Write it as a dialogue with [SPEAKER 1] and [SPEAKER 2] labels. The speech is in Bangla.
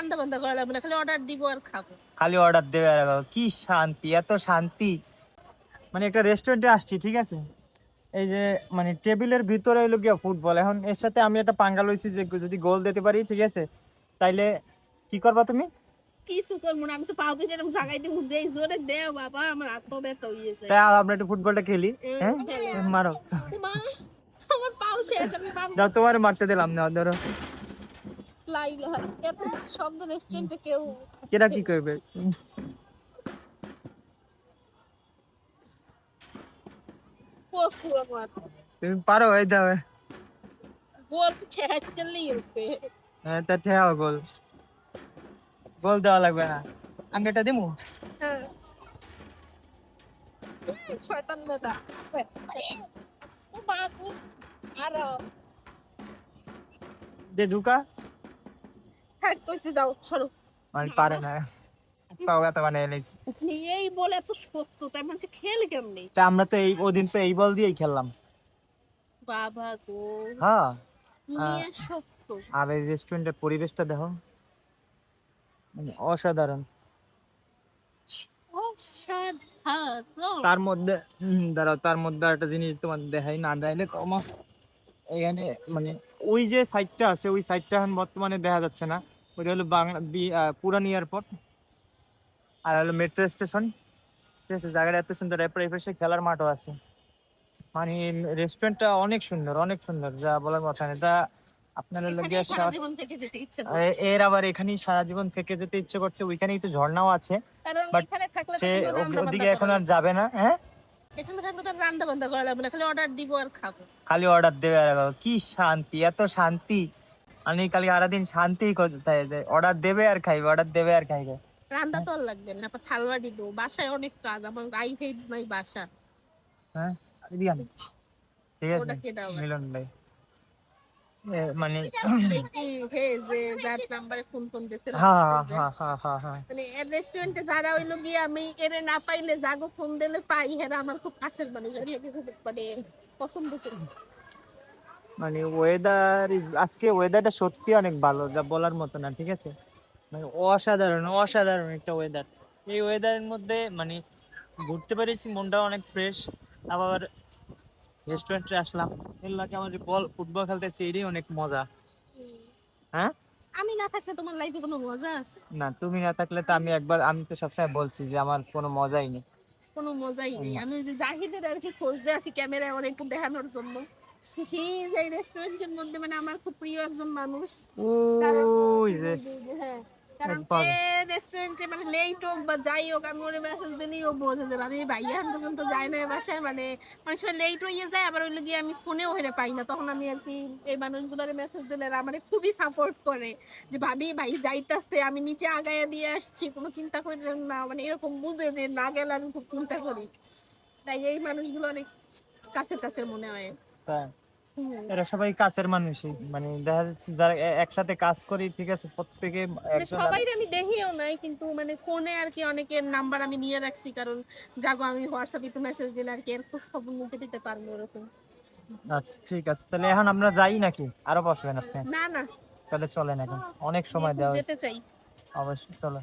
[SPEAKER 1] রান্না বান্না করা লাগবে না খালি অর্ডার দিব আর খাব।
[SPEAKER 2] খালি অর্ডার দেবে আর খাব। কি শান্তি এত শান্তি। মানে একটা রেস্টুরেন্টে আসছি ঠিক আছে? এই যে মানে টেবিলের ভিতরে গিয়া ফুটবল এখন এর সাথে আমি একটা পাঙ্গা লইছি যে যদি গোল দিতে পারি ঠিক আছে? তাইলে কি করবা তুমি?
[SPEAKER 1] কিছু করব না আমি তো পাও দুইটা এরকম জাগাই দিব যেই জোরে দেও বাবা আমার আত্ম ব্যথা
[SPEAKER 2] তাই আমরা একটু ফুটবলটা খেলি হ্যাঁ? মারো।
[SPEAKER 1] মা আমার পাও শেষ আমি
[SPEAKER 2] তোমার মারতে দিলাম না ধরো।
[SPEAKER 1] লাইল এত শব্দ রেস্টুরেন্টে কেউ
[SPEAKER 2] কেটা কি করবে? তুমি পারো এই দাও।
[SPEAKER 1] গোল ঠেকাইতে উঠবে
[SPEAKER 2] হ্যাঁ তা ঠেয়াও গোল। গোল দেওয়া লাগবে না। আঙ্গেটা দিমু?
[SPEAKER 1] হ্যাঁ। শয়তান বেটা। ও বাবু আরও।
[SPEAKER 2] যে ঢুকা।
[SPEAKER 1] থাক কইছে যাও সরো।
[SPEAKER 2] মানে পারে না। পাও এত বানিয়ে এনেছি
[SPEAKER 1] এই বলে এত শক্ত মানে খেলে কেমনি?
[SPEAKER 2] তা আমরা তো এই ওদিন তো এই বল দিয়েই খেললাম।
[SPEAKER 1] বাবা গো।
[SPEAKER 2] হ্যাঁ
[SPEAKER 1] শক্ত
[SPEAKER 2] আর এই রেস্টুরেন্টের পরিবেশটা দেখো। মানে অসাধারণ। তার মধ্যে দাঁড়াও তার মধ্যে একটা জিনিস তোমার দেখাই না দেখাইলে তোমার এখানে মানে ওই যে সাইডটা আছে ওই সাইডটা এখন বর্তমানে দেখা যাচ্ছে না। ওইটা হলো বাংলা পুরান এয়ারপোর্ট আর হলো মেট্রো স্টেশন ঠিক আছে জায়গাটা এত সুন্দর এরপরে এই পাশে খেলার মাঠও আছে। মানে রেস্টুরেন্টটা অনেক সুন্দর অনেক সুন্দর যা বলার কথা না। এটা আপনার হলো গিয়ে
[SPEAKER 1] সারা জীবন থেকে যেতে ইচ্ছে
[SPEAKER 2] এ- এর আবার এখানেই সারা জীবন থেকে যেতে ইচ্ছে করছে ওইখানেই তো ঝর্ণাও আছে।
[SPEAKER 1] তো
[SPEAKER 2] সে ওদিকে এখন আর যাবে না হ্যাঁ?
[SPEAKER 1] এখানে থাকলে তো রান্না বান্না করা লাগবে না খালি অর্ডার দিব আর খাব।
[SPEAKER 2] খালি অর্ডার দেবে আর খাবে। কি শান্তি এত শান্তি। আমি কালি সারাদিন শান্তি অর্ডার দেবে আর খাইবে অর্ডার দেবে আর খাইবে।
[SPEAKER 1] রান্না তো আর লাগবে না আবার থালবা দিব বাসায় অনেক কাজ আমার আই হেড নাই বাসা।
[SPEAKER 2] হ্যাঁ রিয়ান ঠিক
[SPEAKER 1] ওটা
[SPEAKER 2] আছে
[SPEAKER 1] কে দাও।
[SPEAKER 2] মিলন ভাই। মানে হ্যাঁ হ্যাঁ হ্যাঁ হ্যাঁ হ্যাঁ
[SPEAKER 1] মানে রেস্টুরেন্টে যারা হইল গিয়ে আমি এরে না পাইলে জাগো ফোন দিলে পাই হেরা আমার খুব কাছের মানুষ মানে পছন্দ করি।
[SPEAKER 2] মানে ওয়েদার আজকে ওয়েদারটা সত্যি অনেক ভালো যা বলার মতো না ঠিক আছে? মানে অসাধারণ অসাধারণ একটা ওয়েদার এই ওয়েদারের মধ্যে মানে ঘুরতে পেরেছি মনটাও অনেক ফ্রেশ আবার রেস্টুরেন্টে আসলাম। এর লাগে আমার যে বল ফুটবল খেলতেছি এটাই অনেক মজা। হ্যাঁ?
[SPEAKER 1] আমি না থাকলে তোমার লাইফে কোনো মজা আছে?
[SPEAKER 2] না তুমি না থাকলে তো আমি একবার আমি তো সবসময় বলছি যে আমার কোনো মজাই নেই।
[SPEAKER 1] কোনো মজাই নেই। আমি যে জাহিদের আর কি খোঁজ দিয়ে আছি ক্যামেরায় অনেক দেখানোর জন্য। সেই যে রেস্টুরেন্টের মধ্যে মানে আমার খুব প্রিয় একজন মানুষ।
[SPEAKER 2] ওই যে
[SPEAKER 1] হ্যাঁ। কারণ। রেস্টুরেন্টে মানে লেট হোক বা যাই হোক আমি ওরে মেসেজ দিলেই ও বোঝে আমি ভাইয়া যাই না বাসায় মানে অনেক সময় লেট হয়ে যায় আবার ওই গিয়ে আমি ফোনেও হেরে পাই না। তখন আমি আর কি এই মানুষগুলোর মেসেজ দিলে মানে খুবই সাপোর্ট করে। যে ভাবি ভাই যাইতাছে আমি নিচে আগায় দিয়ে আসছি কোনো চিন্তা করেন না। মানে এরকম বুঝে যে না গেলে আমি খুব চিন্তা করি। তাই এই মানুষগুলো অনেক কাছের কাছের মনে হয়।
[SPEAKER 2] তাই। এরা সবাই কাছের মানুষই। মানে দেখা যাচ্ছে যারা একসাথে কাজ করি ঠিক আছে প্রত্যেকে
[SPEAKER 1] মানে সবাই আমি দেখিও নাই কিন্তু মানে ফোনে আর কি অনেকের নাম্বার আমি নিয়ে রাখছি কারণ যাগো আমি হোয়াটসঅ্যাপে একটু মেসেজ দিলে আর কি এর খোঁজ খবর নিতে দিতে পারব এরকম
[SPEAKER 2] আচ্ছা ঠিক আছে তাহলে এখন আমরা যাই নাকি? আরও বসবেন আপনি?
[SPEAKER 1] না না।
[SPEAKER 2] তাহলে চলেন এখন। অনেক সময় দেওয়া
[SPEAKER 1] যেতে চাই।
[SPEAKER 2] অবশ্যই চলো।